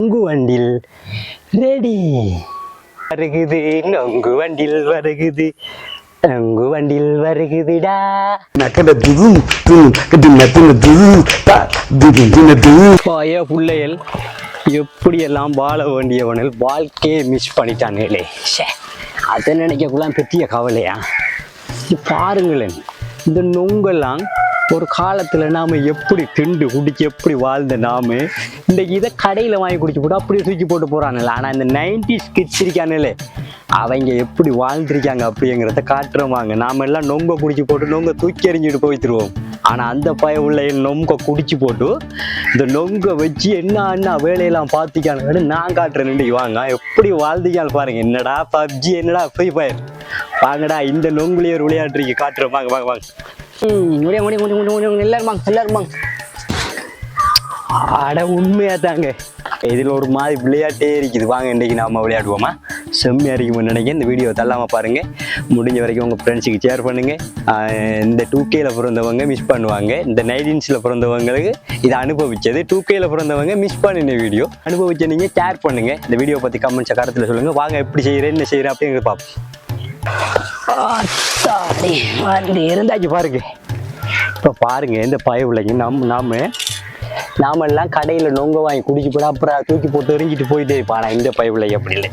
நொங்கு வண்டில். ரெடி. வருகுது நொங்கு வண்டில் வருகுது. நொங்கு வண்டில் வருகுதுடா. பய பிள்ளைகள் எப்படியெல்லாம் வாழ வேண்டியவனில் வாழ்க்கையை மிஸ் பண்ணிட்டானுங்களே ஷே அதை நினைக்கக்குள்ள பெரிய கவலையா? பாருங்களேன் இந்த நொங்கெல்லாம் ஒரு காலத்தில் நாம் எப்படி திண்டு குடிச்சு எப்படி வாழ்ந்த நாம இந்த இதை கடையில் வாங்கி குடிச்சு போட்டு அப்படியே தூக்கி போட்டு போகிறானுல்ல ஆனால் இந்த நைன்டிஸ் கிட்ஸ் இருக்கானுல்ல அவங்க எப்படி வாழ்ந்துருக்காங்க அப்படிங்கிறத காட்டுறவாங்க நாம் எல்லாம் நொங்க குடிச்சு போட்டு நொங்க தூக்கி எறிஞ்சிட்டு போய்த்துருவோம் ஆனால் அந்த பய உள்ள நொங்க குடிச்சு போட்டு இந்த நொங்க வச்சு என்ன என்ன வேலையெல்லாம் பார்த்துக்கானுங்கன்னு நான் காட்டுறேன். நின்று வாங்க. எப்படி வாழ்ந்துக்கான்னு பாருங்க. என்னடா பப்ஜி என்னடா ஃப்ரீ ஃபயர் வாங்கடா இந்த நொங்குலேயே ஒரு காட்டுறேன் வாங்க வாங்க வாங்க. ம் முடியும் முடிய முடிய முடிய முடிய எல்லாரும் வாங்க எல்லாரும் வாங்க. அட உண்மையா தாங்க இதில் ஒரு மாதிரி விளையாட்டே இருக்குது. வாங்க இன்றைக்கி நாம விளையாடுவோமா? செம்மையாக இருக்கும்னு நினைக்கிறேன். இந்த வீடியோ தள்ளாமல் பாருங்கள் முடிஞ்ச வரைக்கும் உங்கள் ஃப்ரெண்ட்ஸுக்கு ஷேர் பண்ணுங்கள் இந்த டூ கேல பிறந்தவங்க மிஸ் பண்ணுவாங்க. இந்த நைன்டீன்ஸில் பிறந்தவங்களுக்கு இதை அனுபவிச்சது. டூ கேல பிறந்தவங்க மிஸ் பண்ணின வீடியோ. அனுபவிச்ச நீங்கள் ஷேர் பண்ணுங்கள் இந்த வீடியோ பற்றி கமெண்ட்ஸை கருத்தில் சொல்லுங்கள் வாங்க எப்படி செய்கிறேன் என்ன செய்கிறேன் அப்படிங்கிறது பார்ப்போம். இருந்தாச்சு பாருங்க. இப்போ பாருங்கள் இந்த பய பிள்ளைங்க நம் நாம நாம எல்லாம் கடையில் நொங்க வாங்கி குடிச்சு போட அப்புறம் தூக்கி போட்டு எரிஞ்சிட்டு போயிட்டே இருப்பான்? இந்த பய பிள்ளைங்க அப்படி இல்லை.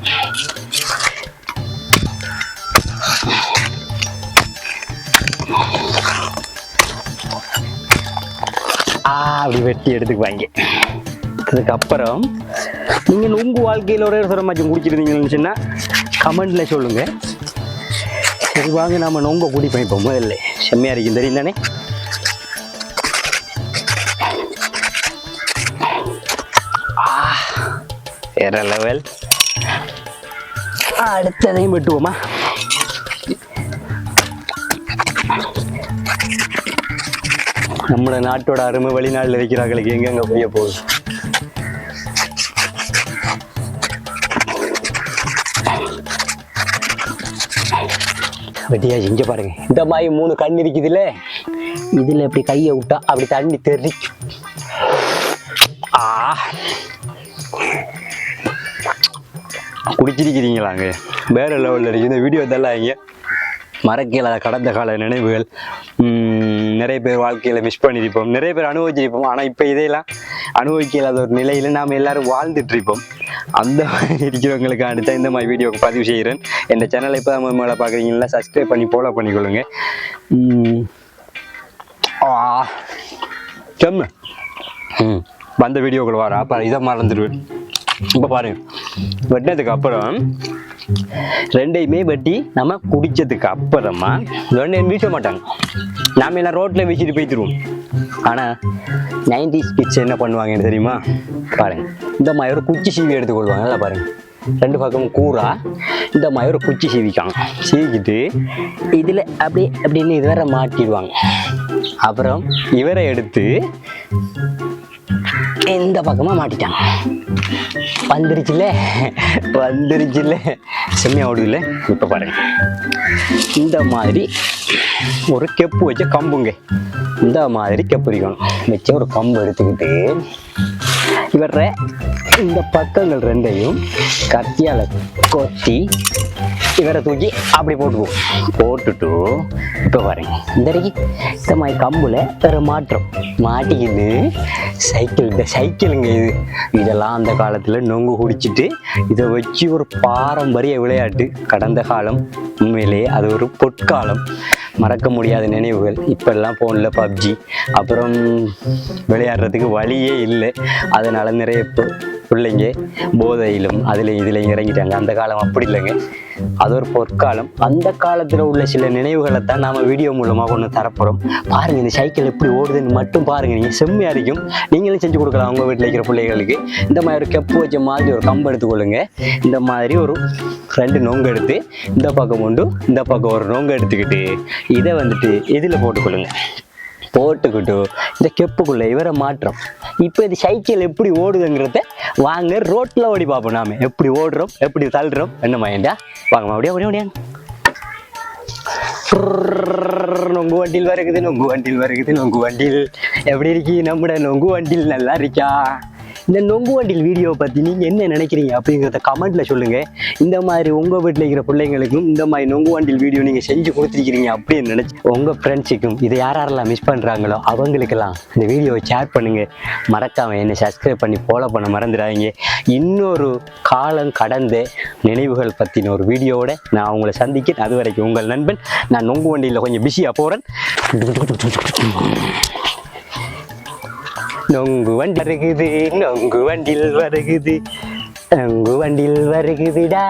ஆ அப்படி வெட்டி எடுத்துக்குவாங்க. அதுக்கப்புறம் நீங்கள் உங்கள் வாழ்க்கையில் ஒரே ஒரு சுரமாச்சும் குடிச்சிருந்தீங்கன்னு சொன்னால் கமெண்ட்டில் சொல்லுங்கள் சரி வாங்க நம்ம நொங்க குடிப்போம். இப்போ முதல்ல செம்மையாக இருக்கும். தெரியும் தானே வேற லெவல் அடுத்ததையும் வெட்டுவோமா? நம்ம நாட்டோட அருமை வெளிநாட்டில் இருக்கிறாங்களுக்கு எங்கெங்க போய் போகுது? வெட்டியா இங்க பாருங்க. இந்த மாதிரி மூணு கண் இருக்குதுல்ல? இதுல இப்படி கையை விட்டா அப்படி தண்ணி தெரி ஆ. குடிச்சிருக்கிறீங்களாங்க? வேறு லெவலில் இருக்குது இந்த வீடியோ தள்ளாங்க இங்கே மறக்கல கடந்த கால நினைவுகள். நிறைய பேர் வாழ்க்கையில் மிஸ் பண்ணியிருப்போம் நிறைய பேர் அனுபவிச்சிருப்போம். ஆனால் இப்போ இதையெல்லாம் அனுபவிக்கலாத ஒரு நிலையில் நாம் எல்லோரும் வாழ்ந்துட்டு இருப்போம் அந்த மாதிரி இருக்கிறவங்களுக்கு அடுத்த இந்த மாதிரி வீடியோக்கு பதிவு செய்கிறேன். இந்த சேனலை இப்போ தான் மேலே பார்க்குறீங்களா சப்ஸ்கிரைப் பண்ணி ஃபாலோ பண்ணிக்கொள்ளுங்க. செம்ம. ம் வந்த வீடியோக்குள்ள வர அப்போ இதை மறந்துடுவேன். இப்போ பாருங்கள் வெட்டினதுக்கு அப்புறம் ரெண்டையுமே வெட்டி நம்ம குடிச்சதுக்கு அப்புறமா ரெண்டையும் வீச மாட்டாங்க. நாம எல்லாம் ரோட்ல வீசிட்டு போய்த்துருவோம். ஆனா நைன்டிஸ் கிட்ஸ் என்ன பண்ணுவாங்கன்னு தெரியுமா? பாருங்க. இந்த மாதிரி ஒரு குச்சி சீவி எடுத்துக்கொள்வாங்கல்ல பாருங்க. ரெண்டு பக்கமும் கூரா இந்த மாதிரி ஒரு குச்சி சீவிக்காங்க. சீவிக்கிட்டு இதுல அப்படி அப்படின்னு இது வேற மாட்டிடுவாங்க. அப்புறம் இவரை எடுத்து எந்த பக்கமா மாட்டிட்டாங்க வந்துருச்சுல்ல? வந்துருச்சுல்ல? செம்மையா ஓடுதுல இப்ப பாருங்க. இந்த மாதிரி ஒரு கெப்பு வச்ச கம்புங்க. இந்த மாதிரி கெப்பு இருக்கணும் வச்ச ஒரு கம்பு எடுத்துக்கிட்டு இவர இந்த பக்கங்கள் ரெண்டையும் கத்தியால கொத்தி இவரை தூக்கி அப்படி போட்டுக்குவோம் போட்டுட்டு இப்போ பாருங்க இந்த வரைக்கும் இந்த மாதிரி கம்புல ஒரு மாற்றம். மாட்டிக்கிது. சைக்கிள் இந்த சைக்கிளுங்க இது. இதெல்லாம் அந்த காலத்தில் நொங்கு குடிச்சிட்டு இதை வச்சு ஒரு பாரம்பரிய விளையாட்டு. கடந்த காலம் உண்மையிலேயே அது ஒரு பொற்காலம். மறக்க முடியாத நினைவுகள். இப்பெல்லாம் ஃபோனில் பப்ஜி அப்புறம் விளையாடுறதுக்கு வழியே இல்லை. அதனால நிறைய பு- பிள்ளைங்க போதையிலும் அதில் இதுலேயும் இறங்கிட்டாங்க. அந்த காலம் அப்படி இல்லைங்க. அது ஒரு பொற்காலம். அந்த காலத்தில் உள்ள சில நினைவுகளை தான் நாம வீடியோ மூலமாக ஒன்று தரப்போகிறோம் பாருங்கள் இந்த சைக்கிள் எப்படி ஓடுதுன்னு மட்டும் பாருங்கள் நீங்கள் செம்மையாக இருக்கும். நீங்களும் செஞ்சு கொடுக்கலாம் உங்கள் வீட்டில் இருக்கிற பிள்ளைகளுக்கு. இந்த மாதிரி ஒரு கெப்பு வச்ச மாதிரி ஒரு கம்பு எடுத்துக்கொள்ளுங்க. இந்த மாதிரி ஒரு ரெண்டு நோங்கு எடுத்து இந்த பக்கம் உண்டு இந்த பக்கம் ஒரு நோங்கு எடுத்துக்கிட்டு இதை வந்துட்டு இதில் போட்டுக்கொள்ளுங்க. போட்டுக்கிட்டு இந்த கெப்புக்குள்ள இவரை மாற்றம் இப்போ இது சைக்கிள் எப்படி ஓடுதுங்கிறத வாங்க ரோட்டில் ஓடி பார்ப்போம் நாம. எப்படி ஓடுறோம் எப்படி தள்ளுறோம் என்ன மைண்டா வாங்க அப்படியே அப்படியே அப்படியே நொங்கு வண்டியில் வருகுது நொங்கு வண்டியில் வருகுது நொங்கு வண்டியில் எப்படி இருக்கி நம்மட நொங்கு வண்டியில் நல்லா இருக்கா இந்த நொங்கு வண்டியில் வீடியோவை பற்றி நீங்கள் என்ன நினைக்கிறீங்க அப்படிங்கிறத கமெண்ட்டில் சொல்லுங்கள் இந்த மாதிரி உங்கள் வீட்டில் இருக்கிற பிள்ளைங்களுக்கும் இந்த மாதிரி நொங்கு வண்டியில் வீடியோ நீங்கள் செஞ்சு கொடுத்துருக்கிறீங்க அப்படின்னு நினச்சி உங்கள் ஃப்ரெண்ட்ஸுக்கும் இதை யார் யாரெல்லாம் மிஸ் பண்ணுறாங்களோ அவங்களுக்கெல்லாம் இந்த வீடியோவை ஷேர் பண்ணுங்கள் மறக்காமல் என்னை சப்ஸ்கிரைப் பண்ணி ஃபாலோ பண்ண மறந்துடாதீங்க. இன்னொரு காலம் கடந்த நினைவுகள் பற்றின ஒரு வீடியோவோட நான் உங்களை சந்திக்கிறேன். அது வரைக்கும் உங்கள் நண்பன் நான் நொங்கு வண்டியில் கொஞ்சம் பிஸியாக போகிறேன் நொங்கு வண்டி வருகுது நொங்கு வண்டில் வருகுது நொங்கு வண்டில் வருகுதுடா.